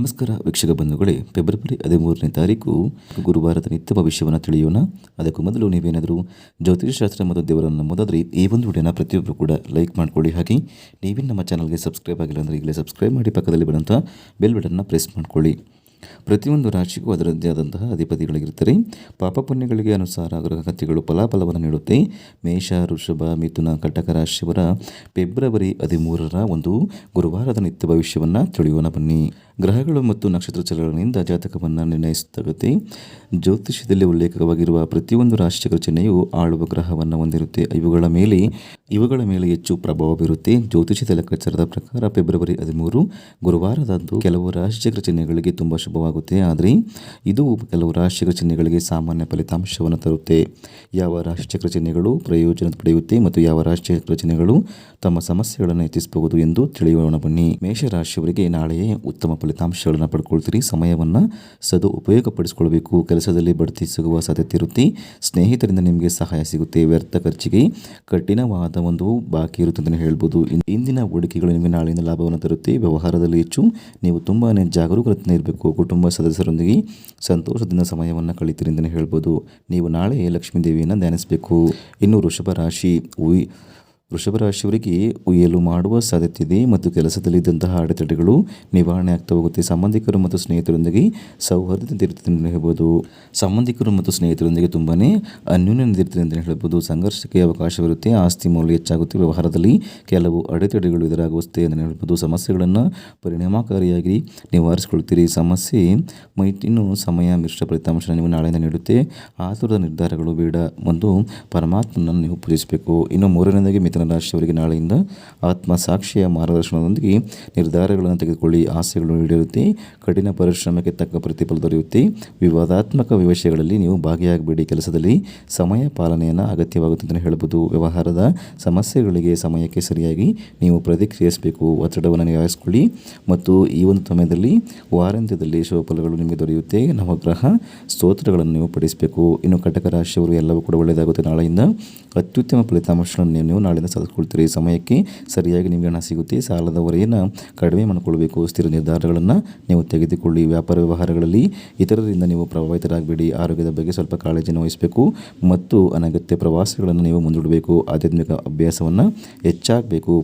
ನಮಸ್ಕಾರ ವೀಕ್ಷಕ ಬಂಧುಗಳೇ, ಫೆಬ್ರವರಿ ಹದಿಮೂರನೇ ತಾರೀಕು ಗುರುವಾರದ ನಿತ್ಯ ಭವಿಷ್ಯವನ್ನು ತಿಳಿಯೋಣ. ಅದಕ್ಕೂ ಮೊದಲು ನೀವೇನಾದರೂ ಜ್ಯೋತಿಷಶಾಸ್ತ್ರ ಮತ್ತು ದೇವರನ್ನು ನಂಬೋದಾದರೆ ಈ ಒಂದು ವಿಡಿಯೋನ ಪ್ರತಿಯೊಬ್ಬರು ಕೂಡ ಲೈಕ್ ಮಾಡಿಕೊಳ್ಳಿ. ಹಾಗೆ ನೀವೇ ನಮ್ಮ ಚಾನಲ್ಗೆ ಸಬ್ಸ್ಕ್ರೈಬ್ ಆಗಿಲ್ಲ ಅಂದರೆ ಈಗಲೇ ಸಬ್ಸ್ಕ್ರೈಬ್ ಮಾಡಿ ಪಕ್ಕದಲ್ಲಿ ಬರುವಂಥ ಬೆಲ್ ಬಟನ್ನ ಪ್ರೆಸ್ ಮಾಡಿಕೊಳ್ಳಿ. ಪ್ರತಿಯೊಂದು ರಾಶಿಗೂ ಅದರದ್ದೇ ಆದಂತಹ ಪಾಪ ಪುಣ್ಯಗಳಿಗೆ ಅನುಸಾರ ಗ್ರಹಗತಿಗಳು ಫಲಾಫಲವನ್ನು ನೀಡುತ್ತೆ. ಮೇಷ ಋಷಭ ಮಿಥುನ, ಕಟಕ ರಾಶಿಯವರ ಫೆಬ್ರವರಿ ಹದಿಮೂರರ ಒಂದು ಗುರುವಾರದ ನಿತ್ಯ ಭವಿಷ್ಯವನ್ನು ತಿಳಿಯೋಣ ಬನ್ನಿ. ಗ್ರಹಗಳು ಮತ್ತು ನಕ್ಷತ್ರ ಚಲನೆಯಿಂದ ಜಾತಕವನ್ನು ನಿರ್ಣಯಿಸುತ್ತಾಗುತ್ತೆ ಜ್ಯೋತಿಷ್ಯದಲ್ಲಿ ಉಲ್ಲೇಖವಾಗಿರುವ ಪ್ರತಿಯೊಂದು ರಾಶಿಗಳ ಚಿಹ್ನೆಯು ಆಳುವ ಗ್ರಹವನ್ನು ಹೊಂದಿರುತ್ತೆ. ಇವುಗಳ ಮೇಲೆ ಇವುಗಳ ಮೇಲೆ ಹೆಚ್ಚು ಪ್ರಭಾವ ಬೀರುತ್ತೆ. ಜ್ಯೋತಿಷ್ಯದ ಲೆಕ್ಕಾಚಾರದ ಪ್ರಕಾರ ಫೆಬ್ರವರಿ ಹದಿಮೂರು, ಗುರುವಾರದಂದು ಕೆಲವು ರಾಶಿಚಕ್ರ ಚಿಹ್ನೆಗಳಿಗೆ ತುಂಬ ಶುಭವಾಗುತ್ತೆ. ಆದರೆ, ಇದು ಕೆಲವು ರಾಶಿಚಕ್ರ ಚಿಹ್ನೆಗಳಿಗೆ ಸಾಮಾನ್ಯ ಫಲಿತಾಂಶವನ್ನು ತರುತ್ತೆ. ಯಾವ ರಾಶಿಚಕ್ರ ಚಿಹ್ನೆಗಳು ಪ್ರಯೋಜನ ಪಡೆಯುತ್ತೆ ಮತ್ತು ಯಾವ ರಾಶಿಚಕ್ರ ಚಿಹ್ನೆಗಳು ತಮ್ಮ ಸಮಸ್ಯೆಗಳನ್ನು ಹೆಚ್ಚಿಸಬಹುದು ಎಂದು ತಿಳಿಯೋಣ ಬನ್ನಿ. ಮೇಷರಾಶಿಯವರಿಗೆ ನಾಳೆಯೇ ಉತ್ತಮ ಫಲಿತಾಂಶಗಳನ್ನು ಪಡ್ಕೊಳ್ತೀರಿ. ಸಮಯವನ್ನು ಸದು ಉಪಯೋಗಪಡಿಸ್ಕೊಳ್ಬೇಕು. ಕೆಲಸದಲ್ಲಿ ಬಡ್ತಿ ಸಿಗುವ ಸಾಧ್ಯತೆ ಇರುತ್ತೆ. ಸ್ನೇಹಿತರಿಂದ ನಿಮಗೆ ಸಹಾಯ ಸಿಗುತ್ತೆ. ವ್ಯರ್ಥ ಖರ್ಚಿಗೆ ಕಠಿಣವಾದ ಒಂದು ಬಾಕಿ ಇರುತ್ತೆ ಅಂತಲೇ ಹೇಳ್ಬೋದು. ಇಂದಿನ ಹೂಡಿಕೆಗಳು ನಿಮಗೆ ನಾಳೆಯಿಂದ ಲಾಭವನ್ನು ತರುತ್ತೆ. ವ್ಯವಹಾರದಲ್ಲಿ ಹೆಚ್ಚು ನೀವು ತುಂಬಾ ಜಾಗರೂಕತೆ ಇರಬೇಕು. ಕುಟುಂಬ ಸದಸ್ಯರೊಂದಿಗೆ ಸಂತೋಷದಿಂದ ಸಮಯವನ್ನು ಕಳೀತೀರಿ ಅಂತಲೇ ಹೇಳ್ಬೋದು. ನೀವು ನಾಳೆ ಲಕ್ಷ್ಮೀ ದೇವಿಯನ್ನು ಧ್ಯಾನಿಸಬೇಕು. ಇನ್ನು ವೃಷಭ ರಾಶಿ ಉಯ್ ವೃಷಭ ರಾಶಿಯವರಿಗೆ ಉಯ್ಯಲು ಮಾಡುವ ಸಾಧ್ಯತೆ ಇದೆ ಮತ್ತು ಕೆಲಸದಲ್ಲಿದ್ದಂತಹ ಅಡೆತಡೆಗಳು ನಿವಾರಣೆ ಆಗ್ತಾ ಹೋಗುತ್ತೆ. ಸಂಬಂಧಿಕರು ಮತ್ತು ಸ್ನೇಹಿತರೊಂದಿಗೆ ಸೌಹಾರ್ದತೆ ಇರ್ತದೆ ಅಂತ ಹೇಳ್ಬೋದು. ಸಂಬಂಧಿಕರು ಮತ್ತು ಸ್ನೇಹಿತರೊಂದಿಗೆ ತುಂಬಾ ಅನ್ಯೂನ್ಯತೆ ಅಂತ ಹೇಳ್ಬೋದು. ಸಂಘರ್ಷಕ್ಕೆ ಅವಕಾಶವಿರುತ್ತೆ ಆಸ್ತಿ ಮೌಲ್ಯ ಹೆಚ್ಚಾಗುತ್ತೆ. ವ್ಯವಹಾರದಲ್ಲಿ ಕೆಲವು ಅಡೆತಡೆಗಳು ಎದುರಾಗುವಷ್ಟೇ ಅಂತಲೇ ಹೇಳ್ಬೋದು. ಸಮಸ್ಯೆಗಳನ್ನು ಪರಿಣಾಮಕಾರಿಯಾಗಿ ನಿವಾರಿಸಿಕೊಳ್ತೀರಿ. ಸಮಸ್ಯೆ ಮೈ- ಸಮಯ, ಮಿಶ್ರ ಫಲಿತಾಂಶ ನೀವು ನಾಳೆಯಿಂದ ನೀಡುತ್ತೆ. ಆತುರದ ನಿರ್ಧಾರಗಳು ಬೇಡ. ಒಂದು ಪರಮಾತ್ಮನನ್ನು ನೀವು ಪೂಜಿಸಬೇಕು. ಇನ್ನು ಮೂರನೇದಾಗಿ ಮಿಥುನ ರಾಶಿಯವರಿಗೆ ನಾಳೆಯಿಂದ ಆತ್ಮ ಸಾಕ್ಷಿಯ ಮಾರ್ಗದರ್ಶನದೊಂದಿಗೆ ನಿರ್ಧಾರಗಳನ್ನು ತೆಗೆದುಕೊಳ್ಳಿ. ಆಸೆಗಳು ಈಡೇರುತ್ತೆ. ಕಠಿಣ ಪರಿಶ್ರಮಕ್ಕೆ ತಕ್ಕ ಪ್ರತಿಫಲ ದೊರೆಯುತ್ತೆ. ವಿವಾದಾತ್ಮಕ ವಿಷಯಗಳಲ್ಲಿ ನೀವು ಭಾಗಿಯಾಗಬೇಡಿ. ಕೆಲಸದಲ್ಲಿ ಸಮಯ ಪಾಲನೆಯನ್ನು ಅಗತ್ಯವಾಗುತ್ತೆ ಅಂತಲೇ ಹೇಳ್ಬೋದು ವ್ಯವಹಾರದ ಸಮಸ್ಯೆಗಳಿಗೆ ಸಮಯಕ್ಕೆ ಸರಿಯಾಗಿ ನೀವು ಪ್ರತಿಕ್ರಿಯಿಸಬೇಕು. ಒತ್ತಡವನ್ನು ನಿವಾರಿಸಿಕೊಳ್ಳಿ ಮತ್ತು ಈ ಒಂದು ಸಮಯದಲ್ಲಿ ವಾರಾಂತ್ಯದಲ್ಲಿ ಶುಭಫಲಗಳು ನಿಮಗೆ ದೊರೆಯುತ್ತೆ. ನವಗ್ರಹ ಸ್ತೋತ್ರಗಳನ್ನು ನೀವು ಪಡಿಸಬೇಕು ಇನ್ನು ಕಟಕ ರಾಶಿಯವರು ಎಲ್ಲವೂ ಕೂಡ ಒಳ್ಳೆಯದಾಗುತ್ತೆ. ನಾಳೆಯಿಂದ ಅತ್ಯುತ್ತಮ ಫಲಿತಾಂಶಗಳನ್ನು ನೀವು ನಾಳೆಯಿಂದ ಸಾಧಿಸ್ಕೊಳ್ತೀರಿ ಸಮಯಕ್ಕೆ ಸರಿಯಾಗಿ ನಿಮಗೆ ಹಣ ಸಿಗುತ್ತೆ. ಸಾಲದ ಹೊರೆಯನ್ನು ಕಡಿಮೆ ಮಾಡಿಕೊಳ್ಬೇಕು. ಸ್ಥಿರ ನಿರ್ಧಾರಗಳನ್ನು ನೀವು ತೆಗೆದುಕೊಳ್ಳಿ. ವ್ಯಾಪಾರ ವ್ಯವಹಾರಗಳಲ್ಲಿ ಇತರರಿಂದ ನೀವು ಪ್ರಭಾವಿತರಾಗಬೇಡಿ. ಆರೋಗ್ಯದ ಬಗ್ಗೆ ಸ್ವಲ್ಪ ಕಾಳಜಿಯನ್ನು ವಹಿಸಬೇಕು ಮತ್ತು ಅನಗತ್ಯ ಪ್ರವಾಸಗಳನ್ನು ನೀವು ಮುಂದೂಡಬೇಕು. ಆಧ್ಯಾತ್ಮಿಕ ಅಭ್ಯಾಸವನ್ನು ಹೆಚ್ಚಾಗಬೇಕು.